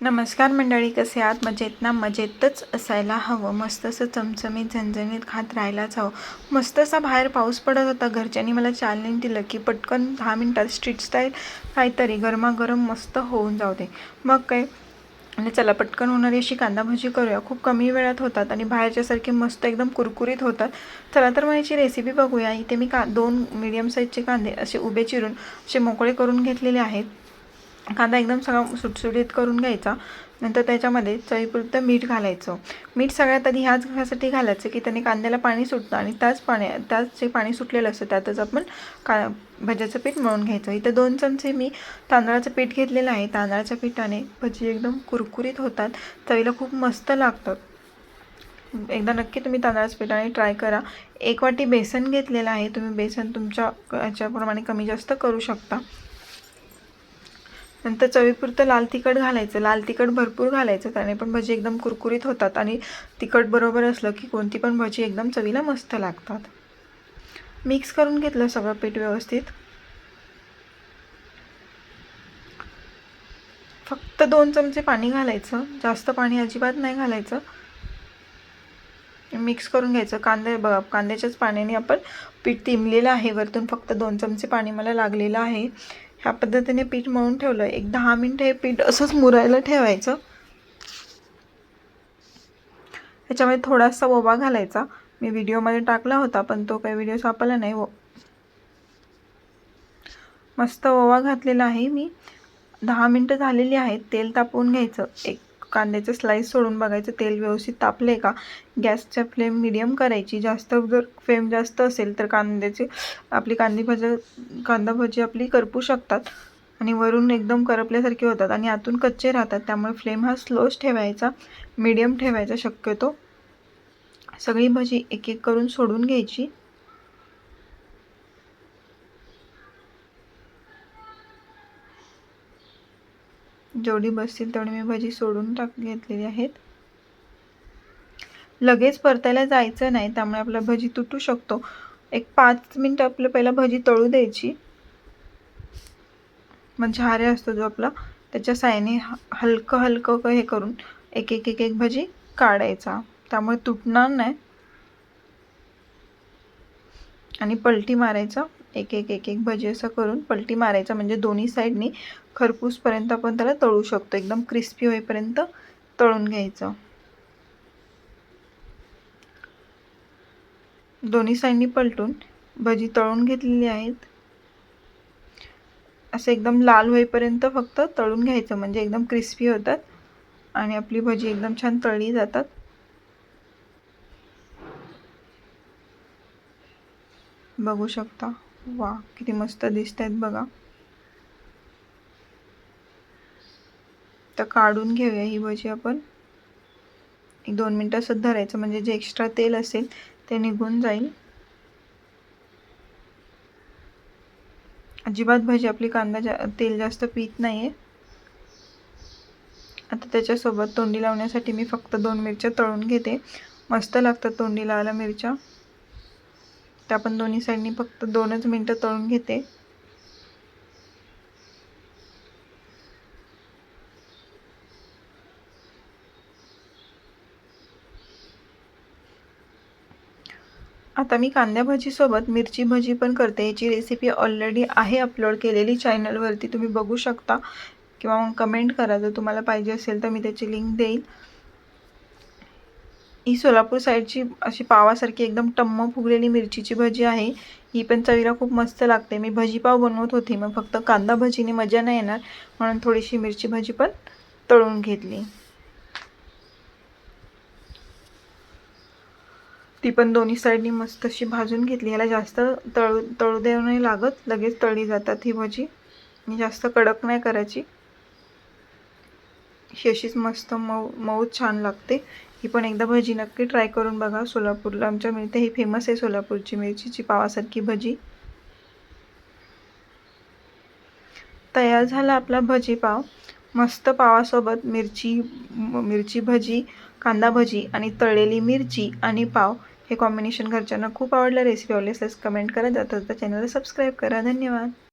नमस्कार मंडळी कसे आहात? मजेत ना? मजेतच असायला हवं. मस्त असं चमचमीत झणझणीत खात राहायलाच हवं. मस्त असा बाहेर पाऊस पडत होता. घरच्यांनी मला चॅलेंज दिलं की पटकन दहा मिनटात स्ट्रीट स्टाईल काहीतरी गरमागरम मस्त होऊन जाऊ दे. मग काय? आणि चला पटकन होणारी अशी कांदा भजी करूया. खूप कमी वेळात होतात आणि बाहेरच्यासारखे मस्त एकदम कुरकुरीत होतात. चला तर मग याची रेसिपी बघूया. इथे मी का दोन मीडियम साईजचे कांदे असे उभे चिरून असे मोकळे करून घेतलेले आहेत. कांदा एकदम सगळा सुटसुटीत करून घ्यायचा. नंतर त्याच्यामध्ये चवीपुरतं मीठ घालायचं. मीठ सगळ्यात आधी ह्याच घासाठी घालायचं की त्याने कांद्याला पाणी सुटतं आणि त्याच पाणी त्याच जे पाणी सुटलेलं असतं त्यातच आपण का भज्याचं पीठ मळून घ्यायचं. इथं दोन चमचे मी तांदळाचं पीठ घेतलेलं आहे. तांदळाच्या पिठाने भजी एकदम कुरकुरीत होतात. चवीला खूप मस्त लागतात. एकदा नक्की तुम्ही तांदळाच्या पिठाने ट्राय करा. एक वाटी बेसन घेतलेलं आहे. तुम्ही बेसन तुमच्या याच्याप्रमाणे कमी जास्त करू शकता. नंतर चवीपुरतं लाल तिखट घालायचं. लाल तिखट भरपूर घालायचं. त्याने पण भजी एकदम कुरकुरीत होतात आणि तिखट बरोबर असलं की कोणती पण भजी एकदम चवीला मस्त लागतात. मिक्स करून घेतलं सगळं पीठ व्यवस्थित. फक्त दोन चमचे पाणी घालायचं. जास्त पाणी अजिबात नाही घालायचं. मिक्स करून घ्यायचं. कांदे बघा कांद्याच्याच पाण्याने आपण पीठ तिमलेलं आहे. वरतून फक्त दोन चमचे पाणी मला लागलेलं आहे. ह्या पद्धतीने पीठ मळून ठेवलं. एक दहा मिनटं हे पीठ असंच मुरायला ठेवायचं. ह्याच्यामध्ये थोडासा ओवा घालायचा. मी व्हिडिओमध्ये टाकला होता पण तो काही व्हिडिओ सापडला नाही. वो मस्त ओवा घातलेला आहे मी. दहा मिनटं झालेली आहेत तेल तापवून घ्यायचं. एक कांद्याचं स्लाईस सोडून बघायचं तेल व्यवस्थित तापले का? गॅसच्या फ्लेम मिडियम करायची. जास्त जर फ्लेम जास्त असेल तर कांद्याची आपली कांदी भाजी कांदा भजी आपली करपू शकतात आणि वरून एकदम करपल्यासारखे होतात आणि आतून कच्चे राहतात. त्यामुळे फ्लेम हा स्लोच ठेवायचा मिडियम ठेवायचा शक्यतो. सगळी भजी एक एक करून सोडून घ्यायची. जेवढी बसतील तेवढी मी भजी सोडून टाक घेतलेली आहेत. लगेच परतायला जायचं नाही त्यामुळे आपला भजी तुटू शकतो. एक पाच मिनटं आपलं पहिला भजी तळू द्यायची. म्हणजे हारे असतो जो आपला त्याच्या सायने हलकं हलकं हे करून एक एक एक एक भजी काढायचा. त्यामुळे तुटणार नाही. आणि पलटी मारायचा. एक एक एक एक भजी असं करून पलटी मारायचा. म्हणजे दोन्ही साईडनी खरपूसपर्यंत आपण त्याला तळू शकतो. एकदम क्रिस्पी होईपर्यंत तळून घ्यायचं. दोन्ही साईडनी पलटून भजी तळून घेतलेली आहेत. असं एकदम लाल होईपर्यंत फक्त तळून घ्यायचं. म्हणजे एकदम क्रिस्पी होतात आणि आपली भजी एकदम छान तळली जातात. बघू शकता. वा किती मस्त दिसत आहेत बघा. तर काढून घेऊया ही भजी आपण. एक दोन मिनटं असं धरायचं म्हणजे जे एक्स्ट्रा तेल असेल ते निघून जाईल. अजिबात भजी आपली कांदा जा तेल जास्त पीत नाही आहे आता त्याच्यासोबत तोंडी लावण्यासाठी मी फक्त दोन मिरच्या तळून घेते. मस्त लागतात तोंडी लावायला मिरच्या. त्या पण दोन्ही साईडनी फक्त दोनच मिनटं तळून घेते. आता मी कांद्या भाजीसोबत मिरची भजी पण करते. याची रेसिपी ऑलरेडी आहे अपलोड केलेली चॅनलवरती तुम्ही बघू शकता किंवा मग कमेंट करा. जर तुम्हाला पाहिजे असेल तर मी त्याची लिंक देईल. ही सोलापूर साईडची अशी पावासारखी एकदम टम्म फुगलेली मिरचीची भजी आहे. ही पण चवीला खूप मस्त लागते. मी भजी पाव बनवत होती मग फक्त कांदा भजीने मजा नाही येणार म्हणून थोडीशी मिरची भजी पण तळून घेतली. ती पण दोन्ही साईडनी मस्त अशी भाजून घेतली. ह्याला जास्त तळू तळू देऊ नाही लागत लगेच तळली जातात ही भजी. जास्त कडक नाही करायची. ही अशीच मस्त मऊ मऊ छान लागते. ही पण एकदा भजी नक्की ट्राय करून बघा. सोलापूरला आमच्या मिळते ही फेमस आहे सोलापूरची मिरचीची पावासारखी भजी. तयार झाला आपला भजी पाव. मस्त पावासोबत मिरची मिरची भजी कांदा भजी आणि तळलेली मिरची आणि पाव. हे कॉम्बिनेशन घरच्यांना खूप आवडलं. रेसिपी आवडली असल्यास कमेंट करा. जातात तर चॅनलला सबस्क्राईब करा. धन्यवाद.